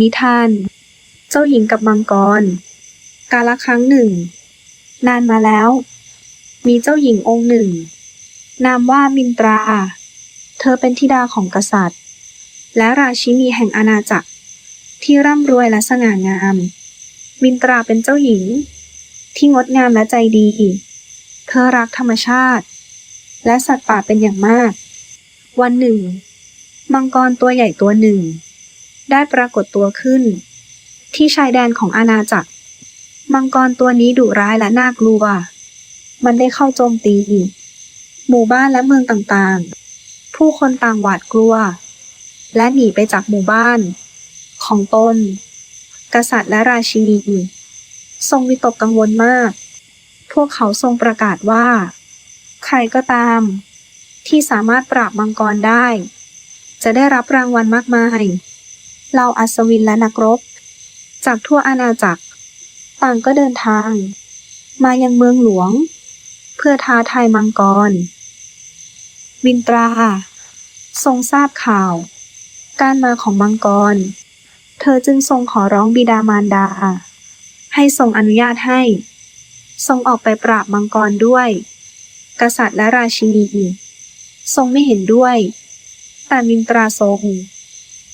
นิทาน เจ้าหญิงกับมังกร กาลครั้งหนึ่ง นานมาแล้ว มีเจ้าหญิงองค์หนึ่ง นามว่ามินตรา เธอเป็นธิดาของกษัตริย์ และราชินีแห่งอาณาจักร ที่ร่ำรวยและสง่างาม มินตราเป็นเจ้าหญิง ที่งดงามและใจดี เธอรักธรรมชาติ และสัตว์ป่าเป็นอย่างมาก วันหนึ่ง มังกรตัวใหญ่ตัวหนึ่ง ได้ปรากฏตัวขึ้น ที่ชายแดนของอาณาจักร มังกรตัวนี้ดุร้ายและน่ากลัว มันได้เข้าโจมตีหมู่บ้านและเมืองต่างๆ ผู้คนต่างหวาดกลัว และหนีไปจากหมู่บ้าน ของตน กษัตริย์และราชินีทรงวิตกกังวลมาก พวกเขาทรงประกาศว่า ใครก็ตาม ที่สามารถปราบมังกรได้ จะได้รับรางวัลมากมาย เหล่าอัศวินและนักรบ จากทั่วอาณาจักร ต่างก็เดินทาง มายังเมืองหลวง เพื่อท้าทายมังกร วินตรา ทรงทราบข่าว การมาของมังกร เธอจึงทรงขอร้องบิดามารดา ให้ทรงอนุญาตให้ ทรงออกไปปราบมังกรด้วย กษัตริย์และราชินีทรงไม่เห็นด้วย แต่มินตราทรง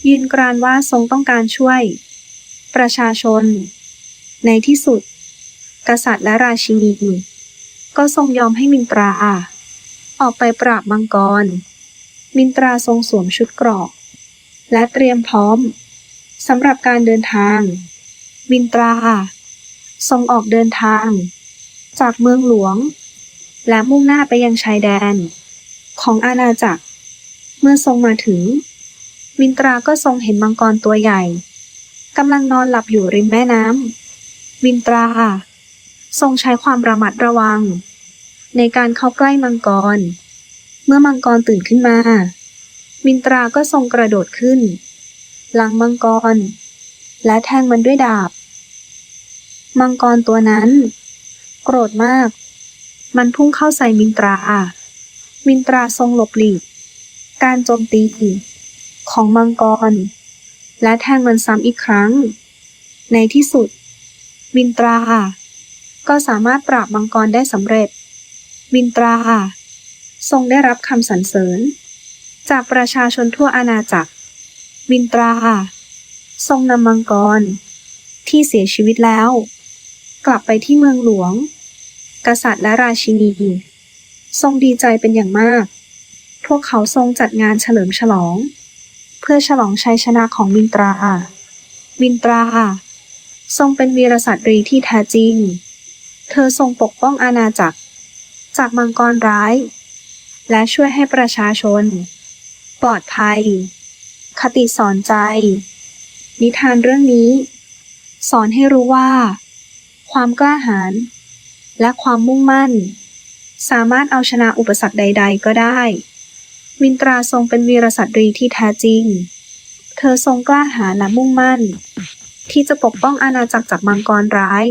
ยืนกรานว่าทรงต้องการช่วย ประชาชน ในที่สุด กษัตริย์และราชินีก็ทรงยอมให้มินตราออกไปปราบมังกร มินตราทรงสวมชุดเกราะและเตรียมพร้อมสำหรับการเดินทาง มินตราทรงออกเดินทาง จากเมืองหลวง และมุ่งหน้าไปยังชายแดน ของอาณาจักร เมื่อทรงมาถึง มินตราก็ทรงเห็นมังกรตัวใหญ่กำลังนอนหลับอยู่ริมแม่น้ำมินตรา ทรงใช้ความระมัดระวัง ในการเข้าใกล้มังกร เมื่อมังกรตื่นขึ้นมา มินตราก็ทรงกระโดดขึ้น หลังมังกร และแทงมันด้วยดาบ มังกรตัวนั้น โกรธมาก มันพุ่งเข้าใส่มินตรา มินตราทรงหลบหลีก การโจมตี ของมังกร และแทงมันซ้ำอีกครั้ง ในที่สุดมินตรา ก็สามารถปราบมังกรได้สำเร็จมินตรา ทรงได้รับคำสรรเสริญ จากประชาชนทั่วอาณาจักรมินตรา ทรงนำมังกร ที่เสียชีวิตแล้ว กลับไปที่เมืองหลวง กษัตริย์และราชินีทรงดีใจเป็นอย่างมาก พวกเขาทรงจัดงานเฉลิมฉลอง เพื่อฉลองชัยชนะของมินตรามินตราทรงเป็นวีรสตรีที่แท้จริง เธอทรงปกป้องอาณาจักร จากมังกรร้าย และช่วยให้ประชาชน ปลอดภัย คติสอนใจ นิทานเรื่องนี้ สอนให้รู้ว่า ความกล้าหาญและความมุ่งมั่น สามารถเอาชนะอุปสรรคใด ๆ ก็ได้ มินตราทรงเป็นวีรสตรีที่แท้จริง เธอทรงกล้าหาญและมุ่งมั่น ที่จะปกป้องอาณาจักรจากมังกรร้าย